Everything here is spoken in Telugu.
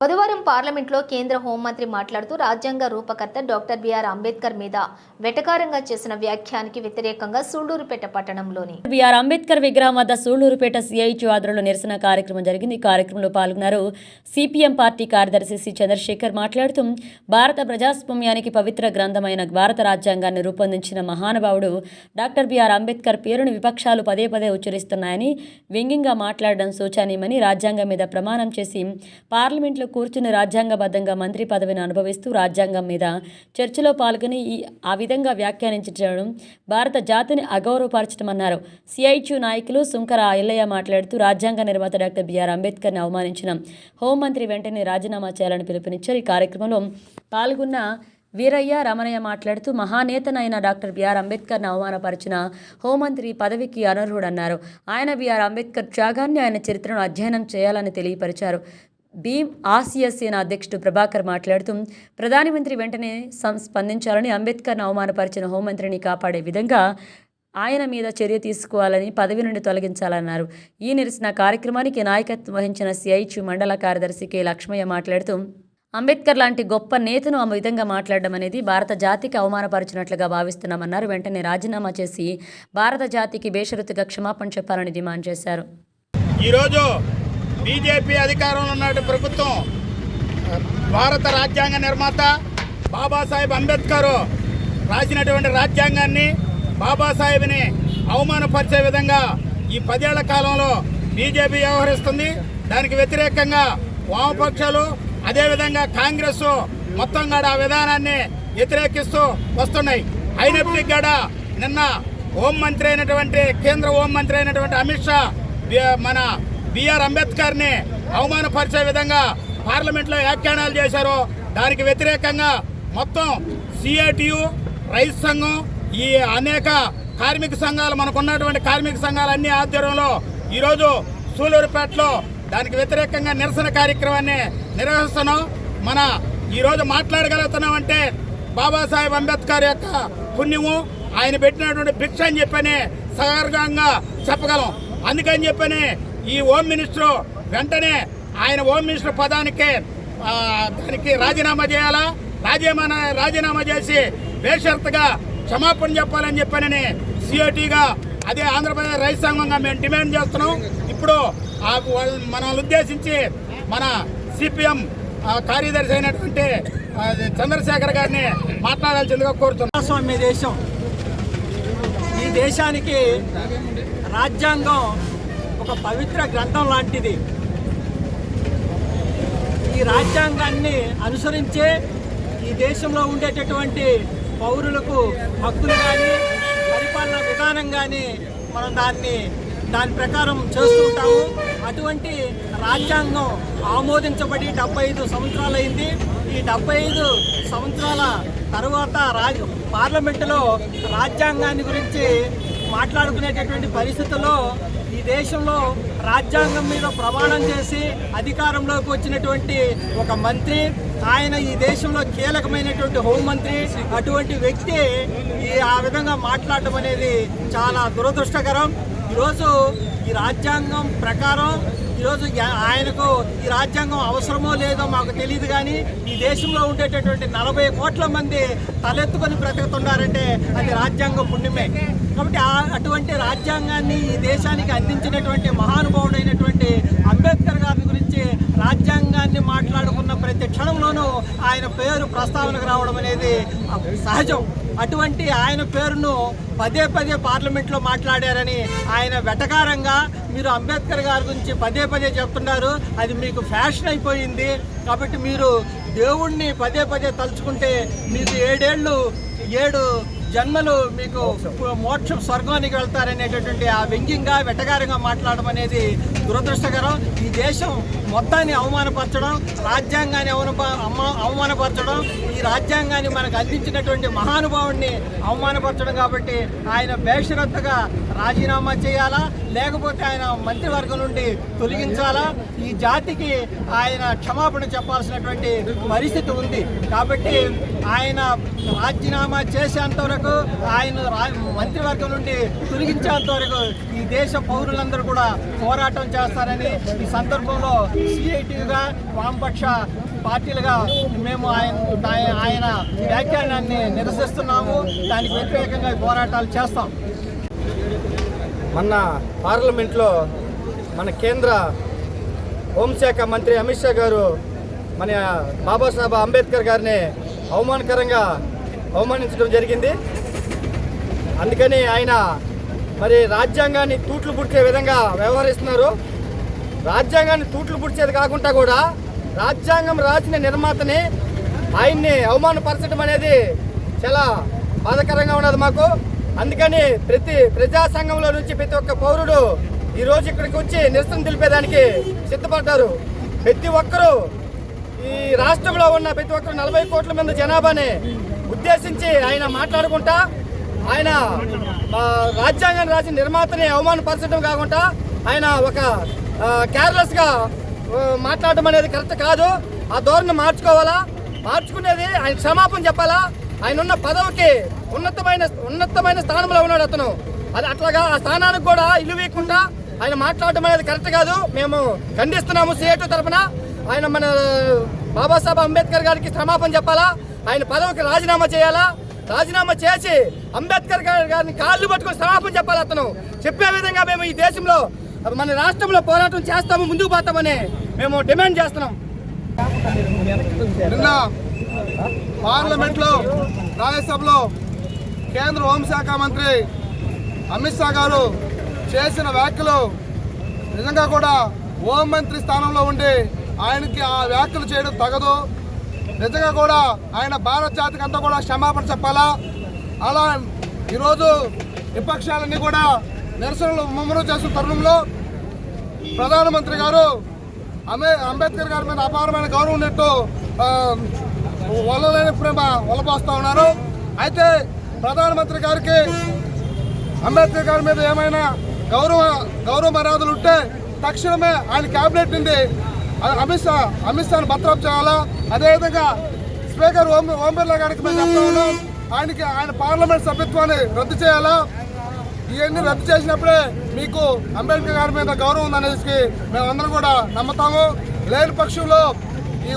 బుధవారం పార్లమెంట్లో కేంద్ర హోంమంత్రి మాట్లాడుతూ రాజ్యాంగ రూపకర్త డాక్టర్ బిఆర్ అంబేద్కర్ మీద వెటకారంగా చేసిన వ్యాఖ్యానికి వ్యతిరేకంగా సూళ్ళూరుపేట పట్టణంలోని బిఆర్ అంబేద్కర్ విగ్రహం వద్ద సూళ్ళూరుపేట సిఐటి ఆధ్వర్యంలో నిరసన కార్యక్రమం జరిగింది. ఈ కార్యక్రమంలో పాల్గొన్నారు సిపిఎం పార్టీ కార్యదర్శి సి చంద్రశేఖర్ మాట్లాడుతూ భారత ప్రజాస్వామ్యానికి పవిత్ర గ్రంథమైన భారత రాజ్యాంగాన్ని రూపొందించిన మహానుభావుడు డాక్టర్ బిఆర్ అంబేద్కర్ పేరును విపక్షాలు పదే పదే ఉచ్చరిస్తున్నాయని వ్యంగ్యంగా మాట్లాడడం శోచనీయమని రాజ్యాంగం మీద ప్రమాణం చేసి పార్లమెంట్లో కూర్చుని రాజ్యాంగబద్ధంగా మంత్రి పదవిని అనుభవిస్తూ రాజ్యాంగం మీద చర్చలో పాల్గొని ఈ ఆ విధంగా వ్యాఖ్యానించడం భారత జాతిని అగౌరవపరచడమన్నారు. సిఐటియు నాయకులు సుంకర ఎల్లయ్య మాట్లాడుతూ రాజ్యాంగ నిర్మాత డాక్టర్ బిఆర్ అంబేద్కర్ని అవమానించిన హోంమంత్రి వెంటనే రాజీనామా చేయాలని పిలుపునిచ్చారు. ఈ కార్యక్రమంలో పాల్గొన్న వీరయ్య రమణయ్య మాట్లాడుతూ మహానేతనైన డాక్టర్ బిఆర్ అంబేద్కర్ను అవమానపరిచిన హోంమంత్రి పదవికి అనర్హుడన్నారు. ఆయన బిఆర్ అంబేద్కర్ త్యాగాన్ని ఆయన చరిత్రను అధ్యయనం చేయాలని తెలియపరిచారు. భీమ్ ఆసియా సేన అధ్యక్షుడు ప్రభాకర్ మాట్లాడుతూ ప్రధానమంత్రి వెంటనే సం- స్పందించాలని అంబేద్కర్ను అవమానపరిచిన హోంమంత్రిని కాపాడే విధంగా ఆయన మీద చర్య తీసుకోవాలని పదవి నుండి తొలగించాలన్నారు. ఈ నిరసన కార్యక్రమానికి నాయకత్వం వహించిన సిఐచు మండల కార్యదర్శి కె. లక్ష్మయ్య మాట్లాడుతూ అంబేద్కర్ లాంటి గొప్ప నేతను ఆ విధంగా మాట్లాడడం అనేది భారత జాతికి అవమానపరిచినట్లుగా భావిస్తున్నామన్నారు. వెంటనే రాజీనామా చేసి భారత జాతికి బేషరతుగా క్షమాపణ చెప్పాలని డిమాండ్ చేశారు. ఈరోజు బీజేపీ అధికారంలో ఉన్న ప్రభుత్వం భారత రాజ్యాంగ నిర్మాత బాబాసాహెబ్ అంబేద్కర్ రాసినటువంటి రాజ్యాంగాన్ని బాబాసాహెబ్ని అవమానపరిచే విధంగా ఈ పదేళ్ళ కాలంలో బీజేపీ వ్యవహరిస్తుంది. దానికి వ్యతిరేకంగా వామపక్షాలు అదేవిధంగా కాంగ్రెస్ మొత్తం కూడా ఆ విధానాన్ని వ్యతిరేకిస్తూ వస్తున్నాయి. అయినప్పటికీ కూడా నిన్న హోంమంత్రి అయినటువంటి కేంద్ర హోంమంత్రి అయినటువంటి అమిత్ షా మన బిఆర్ అంబేద్కర్ని అవమానపరిచే విధంగా పార్లమెంట్లో వ్యాఖ్యానాలు చేశారు. దానికి వ్యతిరేకంగా మొత్తం సిఐటియు రైతు సంఘం ఈ అనేక కార్మిక సంఘాలు మనకున్నటువంటి కార్మిక సంఘాలు అన్ని ఆధ్వర్యంలో ఈరోజు సూలూరుపేటలో దానికి వ్యతిరేకంగా నిరసన కార్యక్రమాన్ని నిర్వహిస్తున్నాం. మన ఈరోజు మాట్లాడగలుగుతున్నాం అంటే బాబాసాహెబ్ అంబేద్కర్ యొక్క పుణ్యము. ఆయన పెట్టినటువంటి భిక్ష అని చెప్పని సగర్వంగా చెప్పగలం. అందుకని చెప్పని ఈ హోమ్ మినిస్టర్ వెంటనే ఆయన హోమ్ మినిస్టర్ పదానికి దానికి రాజీనామా చేయాలా? రాజీనామా రాజీనామా చేసి బేషరత్గా క్షమాపణ చెప్పాలని చెప్పానని సిఓటీగా అదే ఆంధ్రప్రదేశ్ రైతు సంఘంగా మేము డిమాండ్ చేస్తున్నాం. ఇప్పుడు ఆ వాళ్ళ మనల్ని ఉద్దేశించి మన సిపిఎం కార్యదర్శి అయినటువంటి చంద్రశేఖర్ గారిని మాట్లాడాల్సిందిగా కోరుతున్నాం. స్వామి దేశం. ఈ దేశానికి రాజ్యాంగం ఒక పవిత్ర గ్రంథం లాంటిది. ఈ రాజ్యాంగాన్ని అనుసరించే ఈ దేశంలో ఉండేటటువంటి పౌరులకు హక్కులు కానీ పరిపాలన విధానం కానీ మనం దాన్ని దాని ప్రకారం చేస్తుంటాము అటువంటి రాజ్యాంగం ఆమోదించబడి డెబ్బై ఐదు సంవత్సరాలైంది. ఈ డెబ్బై ఐదు సంవత్సరాల తర్వాత రాజ్ పార్లమెంటులో రాజ్యాంగాన్ని గురించి మాట్లాడుకునేటటువంటి పరిస్థితుల్లో ఈ దేశంలో రాజ్యాంగం మీద ప్రమాణం చేసి అధికారంలోకి వచ్చినటువంటి ఒక మంత్రి ఆయన ఈ దేశంలో కీలకమైనటువంటి హోంమంత్రి అటువంటి వ్యక్తి ఆ విధంగా మాట్లాడటం అనేది చాలా దురదృష్టకరం. ఈరోజు ఈ రాజ్యాంగం ప్రకారం ఈరోజు ఆయనకు ఈ రాజ్యాంగం అవసరమో లేదో మాకు తెలియదు కానీ ఈ దేశంలో ఉండేటటువంటి నలభై కోట్ల మంది తలెత్తుకొని బ్రతుకుతున్నారంటే అది రాజ్యాంగం పుణ్యమే. కాబట్టి ఆ- అటువంటి రాజ్యాంగాన్ని ఈ దేశానికి అందించినటువంటి మహానుభావుడైనటువంటి అంబేద్కర్ గురించి మాట్లాడుకున్న ప్రతి క్షణంలోనూ ఆయన పేరు ప్రస్తావనకు రావడం అనేది సహజం. అటువంటి ఆయన పేరును పదే పదే పార్లమెంట్లో మాట్లాడారని ఆయన వెటకారంగా మీరు అంబేద్కర్ గారి గురించి పదే పదే చెప్తున్నారు. అది మీకు ఫ్యాషన్ అయిపోయింది. కాబట్టి మీరు దేవుణ్ణి పదే పదే తలుచుకుంటే మీకు ఏడేళ్ళు ఏడు జన్మలు మీకు మోక్షం స్వర్గానికి వెళ్తారనేటటువంటి ఆ వ్యంగ్యంగా వెటగారంగా మాట్లాడడం అనేది దురదృష్టకరం. ఈ దేశం మొత్తాన్ని అవమానపరచడం రాజ్యాంగాన్ని అవనప అమ్మ- అవమానపరచడం ఈ రాజ్యాంగాన్ని మనకు అందించినటువంటి మహానుభావుడిని అవమానపరచడం కాబట్టి ఆయన బేషరత్తుగా రాజీనామా చేయాలా? లేకపోతే ఆయన మంత్రివర్గం నుండి తొలగించాలా? ఈ జాతికి ఆయన క్షమాపణ చెప్పాల్సినటువంటి పరిస్థితి ఉంది. కాబట్టి ఆయన రాజీనామా చేసేంత వరకు ఆయన మంత్రివర్గం నుండి తొలగించేంత వరకు ఈ దేశ పౌరులందరూ కూడా పోరాటం చేస్తారని ఈ సందర్భంలో సిఐటిగా వామపక్ష పార్టీలుగా మేము ఆయన ఆయన- ఆయన వ్యాఖ్యానాన్ని నిరసిస్తున్నాము. దానికి వ్యతిరేకంగా పోరాటాలు చేస్తాం. మొన్న పార్లమెంట్లో మన కేంద్ర హోంశాఖ మంత్రి అమిత్ షా గారు మన బాబాసాహెబ్ అంబేద్కర్ గారిని అవమానకరంగా అవమానించడం జరిగింది. అందుకని ఆయన మరి రాజ్యాంగాన్ని తూట్లు పుడిచే విధంగా వ్యవహరిస్తున్నారు. రాజ్యాంగాన్ని తూట్లు పుడిచేది కాకుండా కూడా రాజ్యాంగం రాసిన నిర్మాతని ఆయన్ని అవమానపరచడం అనేది చాలా బాధకరంగా ఉన్నది మాకు. అందుకని ప్రతి ప్రజా సంఘంలో నుంచి ప్రతి ఒక్క పౌరుడు ఈ రోజు ఇక్కడికి వచ్చి నిరసన తెలిపేదానికి సిద్ధపడ్డారు. ప్రతి ఒక్కరూ ఈ రాష్ట్రంలో ఉన్న ప్రతి ఒక్కరు నలభై కోట్ల మంది జనాభాని ఉద్దేశించి ఆయన మాట్లాడుకుంటా ఆయన రాజ్యాంగాన్ని రాసిన నిర్మాతని అవమానపరచడం కాకుండా ఆయన ఒక కేర్లెస్గా మాట్లాడడం అనేది కరెక్ట్ కాదు. ఆ ధోరణి మార్చుకోవాలా? మార్చుకునేది ఆయన క్షమాపణ చెప్పాలా? ఆయన ఉన్న పదవికి ఉన్నతమైన ఉన్నతమైన స్థానంలో ఉన్నాడు అతను. అది అట్లాగా ఆ స్థానానికి కూడా ఇల్లు వేయకుండా ఆయన మాట్లాడడం అనేది కరెక్ట్ కాదు. మేము ఖండిస్తున్నాము సిఐటి తరఫున ఆయన మన బాబాసాహెబ్ అంబేద్కర్ గారికి క్షమాపణ చెప్పాలా? ఆయన పదవికి రాజీనామా చేయాలా? రాజీనామా చేసి అంబేద్కర్ గారిని కాళ్ళు పట్టుకొని క్షమాపణ చెప్పాలి అతను? చెప్పే విధంగా మేము ఈ దేశంలో మన రాష్ట్రంలో పోరాటం చేస్తాము ముందుకు పోతామని మేము డిమాండ్ చేస్తున్నాం. పార్లమెంట్లో రాజ్యసభలో కేంద్ర హోంశాఖ మంత్రి అమిత్ షా గారు చేసిన వ్యాఖ్యలు నిజంగా కూడా హోం మంత్రి స్థానంలో ఉండి ఆయనకి ఆ వ్యాఖ్యలు చేయడం తగదు. నిజంగా కూడా ఆయన భారత జాతికి అంతా కూడా క్షమాపణ చెప్పాలా? అలా ఈరోజు విపక్షాలన్నీ కూడా నిరసనలు ముమ్మరం చేస్తున్న తరుణంలో ప్రధానమంత్రి గారు అంబేద్కర్ గారి మీద అపారమైన గౌరవం ఉన్నట్టు ఆ, వల్లలేని ప్రేమ ఉన్నారు. అయితే ప్రధానమంత్రి గారికి అంబేద్కర్ గారి మీద ఏమైనా గౌరవ గౌరవ మర్యాదలు ఉంటే తక్షణమే ఆయన క్యాబినెట్ నుండి అమిత్ షా అమిత్ షాను భద్రం చేయాలా? అదేవిధంగా స్పీకర్ ఓం ఓం బిర్లా గారికి మేము చెప్తా ఉన్నాం ఆయనకి ఆయన పార్లమెంట్ సభ్యత్వాన్ని రద్దు చేయాలా? ఇవన్నీ రద్దు చేసినప్పుడే మీకు అంబేద్కర్ గారి మీద గౌరవం ఉందనేసి మేమందరం కూడా నమ్ముతాము. లేని పక్షంలో ఈ